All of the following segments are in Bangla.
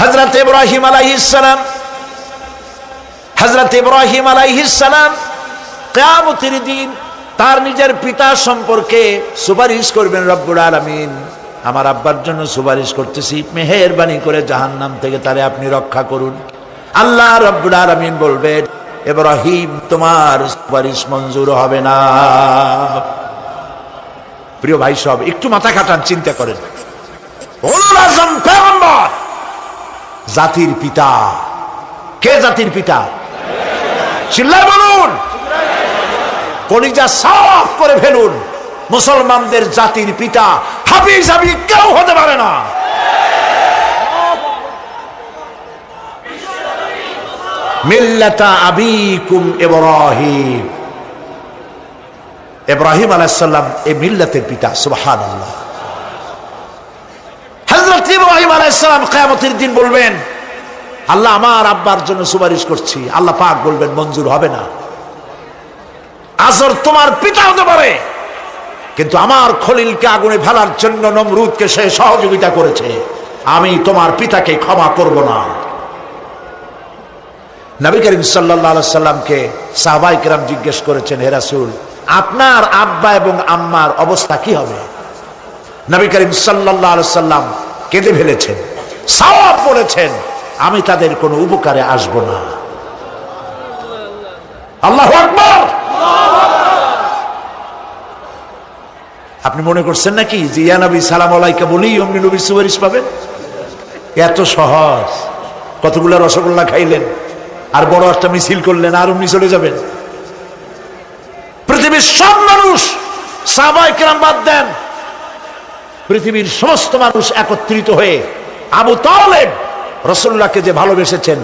হজরত ইব্রাহিম আলাইহিসসালাম হজরত ইব্রাহিম আলাইহিসসালাম কেয়ামতের দিন তার নিজের পিতা সম্পর্কে সুপারিশ করবেন, রব্বুল আলামিন, আমার আব্বার জন্য সুপারিশ করতেছি, মেহেরবানি করে জাহান্নাম থেকে তারে আপনি রক্ষা করুন। আল্লাহ রব্বুল আলামিন বলবেন, ইব্রাহিম, তোমার সুপারিশ মঞ্জুর হবে না। প্রিয় ভাই সব, একটু মাথা খাটান, চিন্তা করেন। জাতির পিতা। কে জাতির পিতা? চিল্লায় বলুন। কলিজা সাফ করে ফেলুন। মুসলমানদের জাতির পিতা হাফিজ হাবি কেউ হতে পারে না। মিল্লাতা আবিকুম ইব্রাহিম। ইব্রাহিম আলাইসাল্লাম এই মিল্লাতের পিতা সুবহান আল্লাহ হজরত ইব্রাহিম আলাইসাল্লাম কেয়ামতের দিন বলবেন, আল্লাহ আমার আব্বার জন্য সুপারিশ করছি। আল্লাহ পাক বলবেন, মঞ্জুর হবে না। আজর তোমার পিতা হতে পারে, কিন্তু আমার খলিলকে আগুনে ফেলার জন্য নমরুদকে সে সহযোগিতা করেছে। আমি তোমার পিতাকে ক্ষমা করব না। নবী করিম সাল্লাহ সাল্লামকে সাহবাই কিরাম জিজ্ঞেস করেছেন হেরাসুল আপনার আব্বা এবং আম্মার অবস্থা কি হবে? নবী করিম সাল্লাহ সাল্লাম কেঁদে ফেলেছেন, সাওয়াব বলেছেন, আমি তাদের কোনো উপকারে আসব না। আল্লাহ আকবর! আপনি মনে করছেন নাকি যে, ইয়া নবী, সালাম আলাইকা বলেই অমনি নবীর সুপারিশ পাবেন এত সহজ। কতগুলো রসগোল্লা খাইলেন, আর বড় একটা মিছিল করলেন, আর অমনি চলে যাবেন। পৃথিবীর সব মানুষ সাবাই কেরাম বাদ দেন। পৃথিবীর সমস্ত মানুষ একত্রিত হয়ে আবু তালেব রসুল্লাহকে যে ভালোবেসেছেন,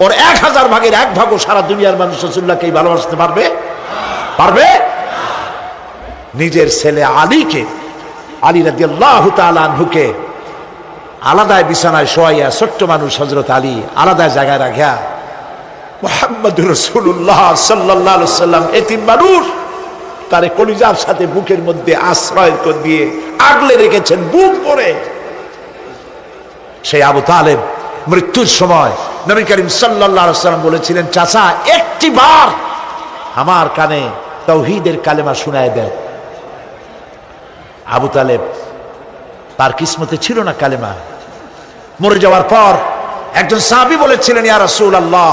ওর এক হাজার ভাগের এক ভাগও সারা দুনিয়ার মানুষ রসুল্লাহকেই ভালোবাসতে পারবে? পারবে? নিজের ছেলে আলীকে, আলী রাজি আল্লাহ তালুকে আলাদায় বিছানায় শোয়াইয়া ছোট্ট মানুষ হজরত আলী আলাদায় জায়গায় রাখিয়া মোহাম্মদ রসুল্লাহ সাল্লাহ সাল্লাম এতিম মানুষ তারে কলিজার সাথে বুকের মধ্যে আশ্রয় করে দিয়ে আগলে রেখেছেন, বুক করে সেই আবু তালেব মৃত্যুর সময় নবী করিম সাল্লাম বলেছিলেন, চাচা, একটি বার আমার কানে তৌহিদের কালেমা শুনায় দেয় আবু তালেব, তার কিসমতে ছিল না কালেমা। মরে যাওয়ার পর একজন সাহাবি বলেছিলেন, ইয়া রাসূল আল্লাহ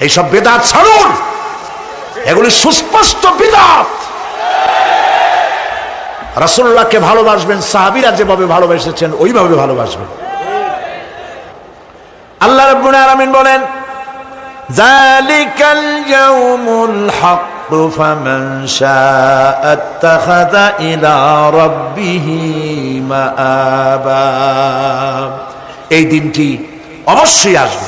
এইসব বেদাত ছাড়ুন এগুলি সুস্পষ্ট বিদাত রাসুল্লাহকে ভালোবাসবেন সাহাবিরা যেভাবে ভালোবেসেছেন ওইভাবে ভালোবাসবেন আল্লাহ রব্বুল আলামিন বলেন জালিকাল ইয়াউমুল হক فمن شاء اتخذ إلى ربه مآبا এই দিনটি অবশ্যই আসবে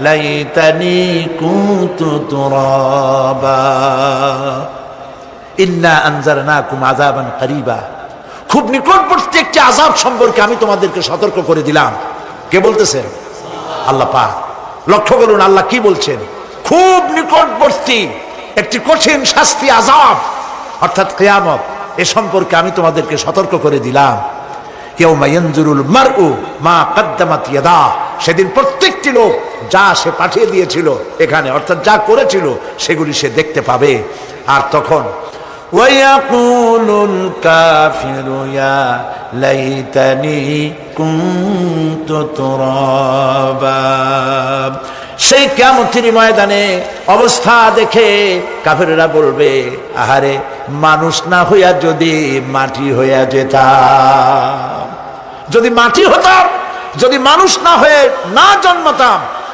লাইতানি কুতু তুরাবা। ইন্না আনজারনাকুম আযাবান করিবা। খুব নিকটবর্তী একটি আযাব সম্পর্কে আমি তোমাদেরকে সতর্ক করে দিলাম। কে বলতেছেন আল্লাহ পাক। লক্ষ্য করুন, আল্লাহ কি বলছেন? খুব নিকটবর্তী একটি কঠিন শাস্তি আজাব অর্থাৎ কেয়ামত, এ সম্পর্কে আমি তোমাদেরকে সতর্ক করে দিলাম। কেউ মাইয়ানজুরুল মারউ মা কাদ্দামাত ইয়াদা সেদিন প্রত্যেকটি লোক যা সে পাঠিয়ে দিয়েছিল এখানে অর্থাৎ যা করেছিল সেগুলি সে দেখতে পাবে আর তখন ويقول الكافر يا ليتني كنت ترابا সেই কেমতির ময়দানে অবস্থা দেখে কাফেরেরা বলবে আহারে মানুষ না হইয়া যদি মাটি হইয়া যেতাম যদি মাটি হতাম যদি মানুষ না হয়ে না জন্মতাম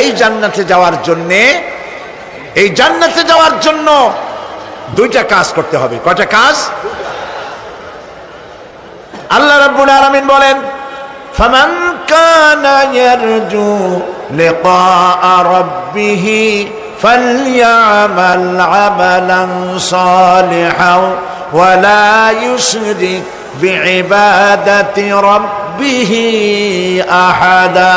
এই জান্নাতে যাওয়ার জন্যে, এই জান্নাতে যাওয়ার জন্য দুইটা কাজ করতে হবে। কয়টা কাজ? আল্লাহ রাব্বুল আলামিন বলেন, ফামান কানা ইয়ারজু লিকা রাব্বিহ ফালইআমাল আমালান সালিহা ওয়া লা ইউশরিক বিইবাদাতি রাব্বিহি আহাদা।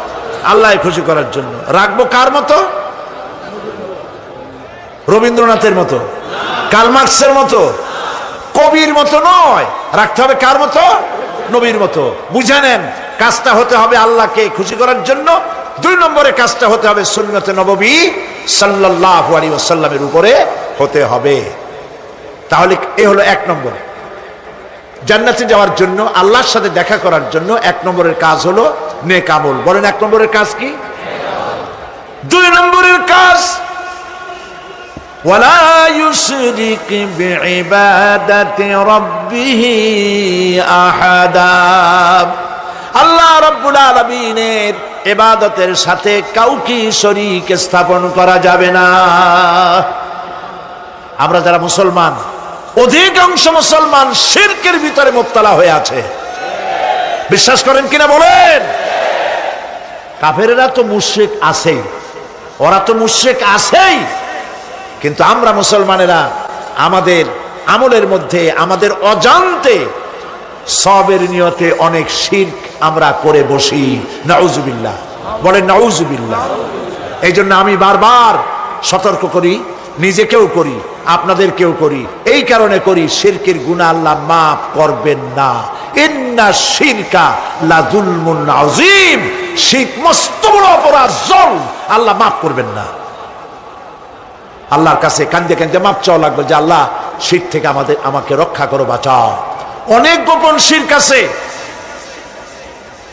আল্লাহ খুশি করার জন্য। রাখব কার মতো? রবীন্দ্রনাথের মতো। কালমার্কসের মতো। কবির মতো নয়। রাখতে হবে কার মতো? নবীর মতো। বুঝে নেন, কাজটা হতে হবে আল্লাহকে খুশি করার জন্য। দুই নম্বরে কাজটা হতে হবে সুন্নতে নববী সাল্লাহ আলী ওসাল্লামের উপরে হতে হবে। তাহলে এ হলো এক নম্বর। জান্নাতে যাওয়ার জন্য, আল্লাহর সাথে দেখা করার জন্য এক নম্বরের কাজ হলো নেক আমল বলেন এক নম্বরের কাজ কি দুই নম্বরের কাজ ولا يشرك بعبادة ربه أحدا আল্লাহ রব্বুল আলমিনের এবাদতের সাথে কাউকে শরিক স্থাপন করা যাবে না আমরা যারা মুসলমান অধিকাংশ মুসলমান শিরকের ভিতরে মোবতলা হয়ে আছে বিশ্বাস করেন কিনা বলেন কাফেরেরা তো মুশ্রিক আছেই, ওরা তো মুশ্রিক আছেই। কিন্তু আমরা মুসলমানেরা আমাদের আমলের মধ্যে, আমাদের অজান্তে সবের নিয়তে অনেক শির্ক আমরা করে বসি। নাউজুবিল্লাহ। বলেন নাউজুবিল্লাহ। এই জন্য আমি বারবার সতর্ক করি, নিজেকেও করি, আপনাদেরকেও করি। এই কারণে করি, শিরকের গুণা আল্লাহ মাফ করবেন না। ইন্না শিরকা লাজুলমুন আজিম শিরক মস্ত বড় অপরাধ, জল। আল্লাহ মাফ করবেন না। আল্লাহর কাছে কান্দে কান্দে মাপ চাওয়া লাগবে যে আল্লাহ শির থেকে আমাদের, আমাকে রক্ষা করো, বাঁচাও। অনেক গোপন শির কাছে।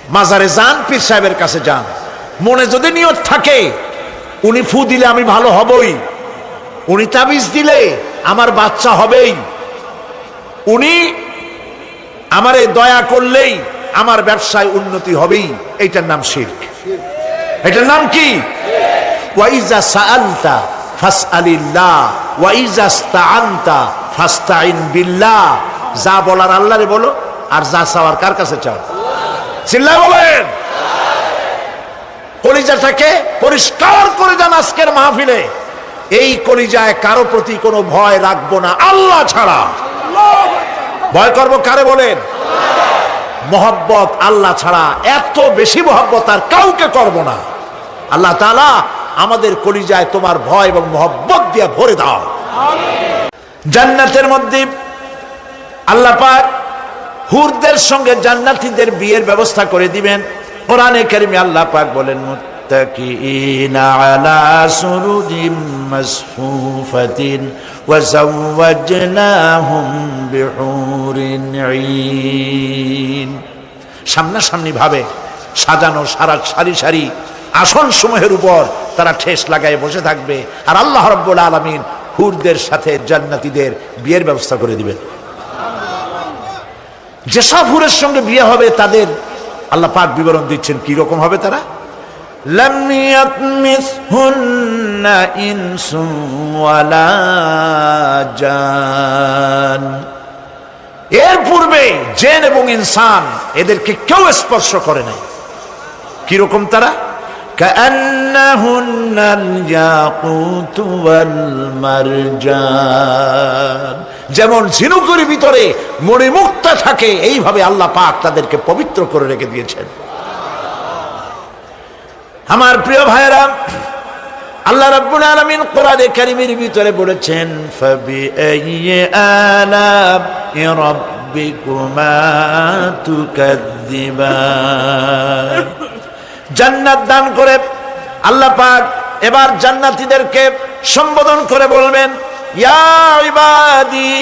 মাজারে যান, পীর সাহেবের কাছে যান। মনে যদি নিয়ত থাকে, উনি ফু দিলে আমি ভালো হবই। উনি তাবিজ দিলে আমার বাচ্চা হবেই। উনি আমারে দয়া করলেই আমার ব্যবসায় উন্নতি হবেই। এইটার নাম শির্ক। এটার নাম কি? ওয়াইজা সাআলতা ফাসআলিল্লাহ ওয়াইজা ইসতাআনতা ফাস্তাইন বিল্লাহ। যা বলার আল্লাহরে বলো, আর যা চাওয়ার কার কাছে চাও? চিল্লা বলেন। কলিজাটাকে পরিষ্কার করে যান আজকের মাহফিলে। এই কলিজায় কারও প্রতি কোনো ভয় রাখব না, আল্লাহ ছাড়া। ভয় করব কারে বলেন? মহব্বত আল্লাহ ছাড়া এত বেশি মহব্বত আর কাউকে করব না। আল্লাহ তাআলা আমাদের কলিজায় তোমার ভয় এবং মহব্বত দিয়ে ভরে দাও। জান্নাতের মধ্যে আল্লাহ পাক হুরদের সঙ্গে জান্নাতীদের বিয়ের ব্যবস্থা করে দিবেন। কোরআনে কারিমে আল্লাহ পাক বলেন মাসফুফাতিন ওয়া যাওয়াজনাহুম বিহুরিন ঈন সামনাসামনি ভাবে সাজানো সারা সারি সারি আসন সমূহের উপর তারা ঠেস লাগায় বসে থাকবে আর আল্লাহ রব্বুল আলমিন হুরদের সাথে জান্নাতিদের বিয়ের ব্যবস্থা করে দিবেন। যেসব হুরের সঙ্গে বিয়ে হবে তাদের আল্লাহ পাক বিবরণ দিচ্ছেন, কি রকম হবে তারা? ইনসু আলা এর পূর্বে জেন এবং ইনসান এদেরকে কেউ স্পর্শ করে নাই। কীরকম তারা? যেমন ঝিনুকের ভিতরে মণিমুক্তা থাকে, এইভাবে আল্লাহ পাক তাদেরকে পবিত্র করে রেখে দিয়েছেন। আমার প্রিয় ভাইয়েরা আল্লাহ রাব্বুল আলামিন কোরআনে কারীমের ভিতরে বলেছেন ফাবি ফাবিআইয়ি আলা'i রাব্বিকুমা তুকাযযিবান। জান্নাত দান করে আল্লাহ পাক এবার জান্নাতীদেরকে সম্বোধন করে বলবেন, ইয়া ইবাদি,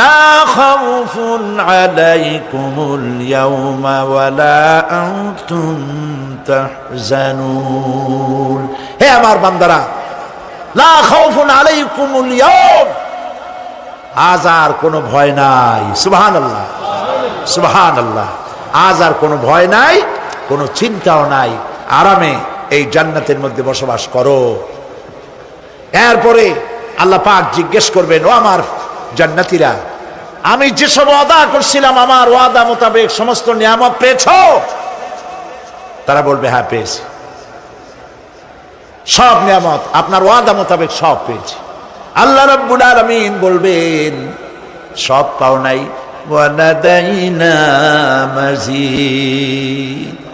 লা খাউফুন আলাইকুমুল ইয়াউমা ওয়ালা আনতুম তাহজানুন। হে আমার বান্দারা, লা খাউফুন আলাইকুমুল ইয়াউম। আজ আর কোনো ভয় নাই। সুবহানাল্লাহ। সুবহানাল্লাহ। আজ আর কোনো ভয় নাই, কোনো চিন্তাও নাই। আরামে এই জান্নাতের মধ্যে বসবাস করো। এরপরে আল্লাহ পাক জিজ্ঞেস করবেন, ও আমার জান্নাতিরা, আমি যেসব ওয়াদা করছিলাম, আমার ওয়াদা মোতাবেক সমস্ত নিয়ামত পেয়েছ? তারা বলবে হ্যাঁ পেয়েছি। সব নিয়ামত, আপনার ওয়াদা মোতাবেক সব পেয়েছি। আল্লাহ রব্বুল আলামিন বলবেন, সব পাও নাই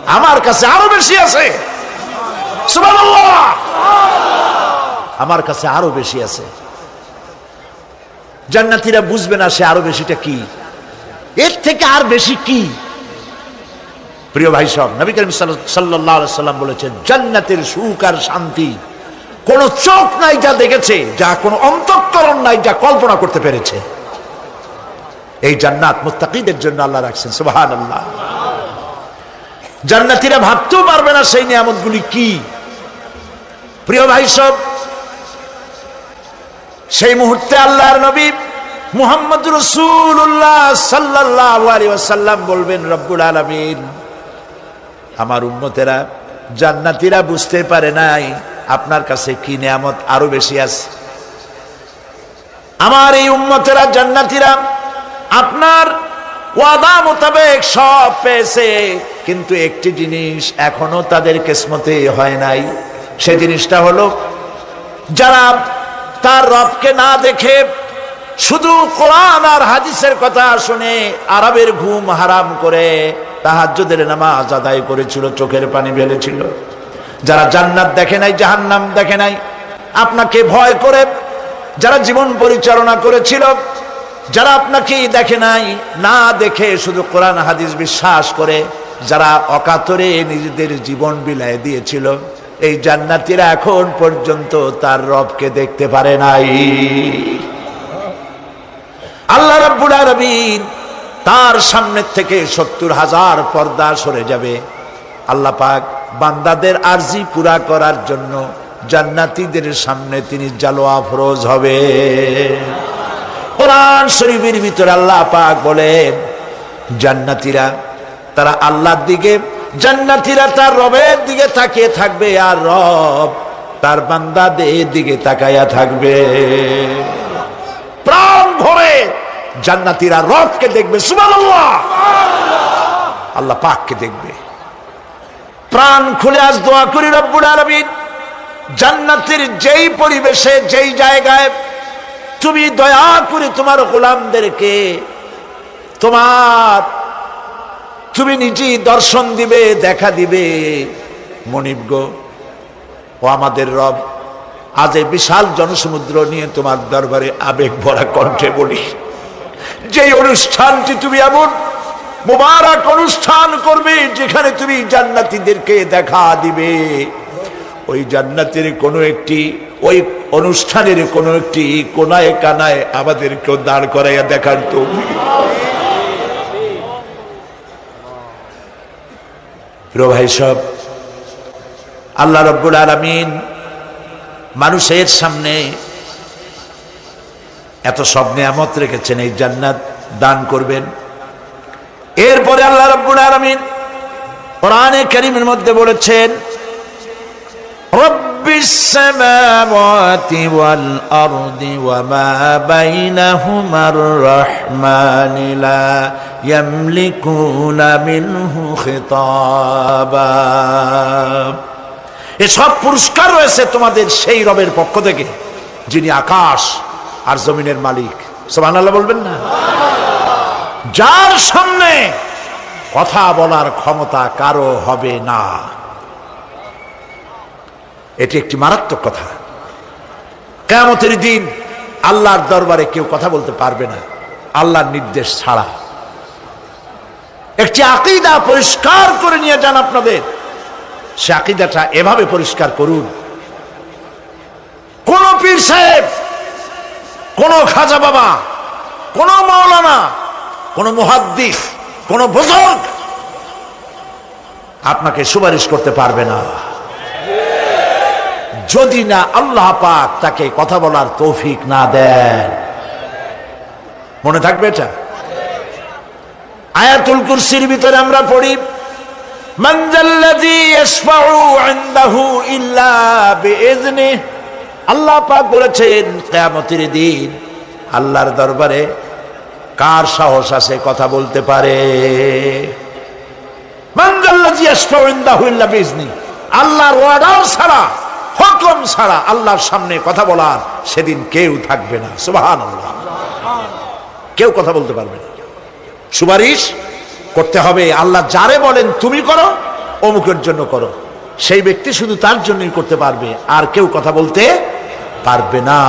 আমার কাছে আরও বেশি আছে। আমার কাছে আরও বেশি আছে। জান্নাতীরা বুঝবে না সে আরও বেশিটা কি। এর থেকে আর বেশি কি? প্রিয় ভাই সব, নবী করিম আলাইহি সাল্লাম বলেছেন, জান্নাতের সুখ আর শান্তি কোন চোখ নাই যা দেখেছে, যা কোন অন্তঃকরণ নাই যা কল্পনা করতে পেরেছে। এই জান্নাত মুত্তাকিদের জন্য আল্লাহ রাখছেন, সুবহানাল্লাহ। জান্নাতীরা ভাবতেও পারবে না সেই নিয়ামতগুলি কি। প্রিয় ভাই সব, সেই মুহূর্তে আল্লাহর নবী মুহাম্মদ রসুল্লাহ সাল্লাহ বলবেন, রব্বুল আলমিন আমার উন্মতেরা জান্নাতীরা বুঝতে পারে নাই আপনার কাছে কি নিয়ামত আরও বেশি আছে। আমার এই উন্মতেরা জান্নাতীরা আপনার ওয়াদা মোতাবেক সব পেয়েছে, কিন্তু একটি জিনিস এখনও তাদের কিসমতে হয় নাই। সে জিনিসটা হলো, যারা তার রবকে না দেখে শুধু কোরআন আর হাদিসের কথা শুনে আরবের ঘুম হারাম করে তাহাজ্জুদের নামাজ আদায় করেছিল, চোখের পানি ফেলেছিল। যারা জান্নাত দেখে নাই, জাহান্নাম দেখে নাই, আপনাকে ভয় করে যারা জীবন পরিচালনা করেছিল, যারা আপনাকে দেখে নাই, না দেখে শুধু কোরআন, হাদিস বিশ্বাস করে যারা অকাতরে নিজেদের জীবন বিলায় দিয়েছিল, এই জান্নাতিরা এখন পর্যন্ত তার রবকে দেখতে পারে নাই। আল্লাহ রাব্বুল আলামিন তার সামনের থেকে সত্তর হাজার পর্দা সরে যাবে। আল্লাহ পাক বান্দাদের আর্জি পুরা করার জন্য জান্নাতীদের সামনে তিনি জালোয়া ফরোজ হবে। কোরআন শরীফের ভিতরে আল্লাহ পাক বলেন, জান্নাতীরা তারা আল্লাহর দিকে, জান্নাতীরা তার রবের দিকে তাকিয়ে থাকবে আর রব তার বান্দাদের দিকে তাকাইয়া থাকবে। জান্নাতীরা রবকে দেখবে, সুবহানাল্লাহ। আল্লাহ পাককে দেখবে। প্রাণ খুলে আজ দোয়া করি রব্বুল আলামিন। জান্নাতের যেই পরিবেশে, যেই জায়গায় তুমি দয়া করে তোমার গোলামদেরকে, তোমার তুমি নিজেই দর্শন দিবে, দেখা দিবে। মনিব ও আমাদের রব, আজ এই বিশাল জনসমুদ্র নিয়ে তোমার দরবারে আবেগ ভরা কণ্ঠে বলি। যেই অনুষ্ঠানটি তুমি এমন মোবারক অনুষ্ঠান করবে যেখানে তুমি জান্নাতিদেরকে দেখা দিবে। ওই জান্নাতের কোনো একটি, ওই অনুষ্ঠানের কোনো একটি কোনায় কানায় আমাদেরকেও দাঁড় করাইয়া দেখার তো। ভাই সব, আল্লাহ রব্বুল আলমিন মানুষের সামনে এত সব নিয়ামত রেখেছেন এই জান্নাত দান করবেন এরপরে আল্লাহ রব্বুল আলমিন কোরআনে করিমের মধ্যে বলেছেন رب السماوات والأرض وما بينهما الرحمن لا يملكون منه خطابا এসব পুরস্কার রয়েছে তোমাদের সেই রবের পক্ষ থেকে যিনি আকাশ আর জমিনের মালিক। সোহানাল্লাহ বলবেন না? যার সামনে কথা বলার ক্ষমতা কারও হবে না। এটি একটি মারাত্মক কথা। কেমতের দিন আল্লাহর দরবারে কেউ কথা বলতে পারবে না। আল্লাহর নির্দেশ ছাড়া। একটি আকিদা পরিষ্কার করে নিয়ে যান আপনাদের। সে আকিদাটা এভাবে পরিষ্কার করুন। কোন পীর সাহেব কোনো খাজা বাবা, কোন মাওলানা, কোনো মুহাদ্দিস, কোনো বুজুর্গ আপনাকে সুপারিশ করতে পারবে না। যদি না আল্লাহ পাক তাকে কথা বলার তৌফিক না দেন। মনে থাকবে এটা? আয়াতুল কুরসির ভিতরে আমরা পড়ি মঞ্জল্লাদি ইয়াশফাউ ইনদাহু ইল্লা বিইজনিহি আল্লাহ পাক বলেছেন, কেয়ামতির দিন আল্লাহর দরবারে কার সাহস আছে কথা বলতে পারে? আল্লাহর অর্ডার ছাড়া, হুকুম ছাড়া আল্লাহর সামনে কথা বলার সেদিন কেউ থাকবে না। সুবাহান আল্লাহ কেউ কথা বলতে পারবে না। সুপারিশ করতে হবে, আল্লাহ যারে বলেন তুমি করো, অমুকের জন্য করো। সেই ব্যক্তি শুধু তার জন্যই করতে পারবে, আর কেউ কথা বলতে পারবে না।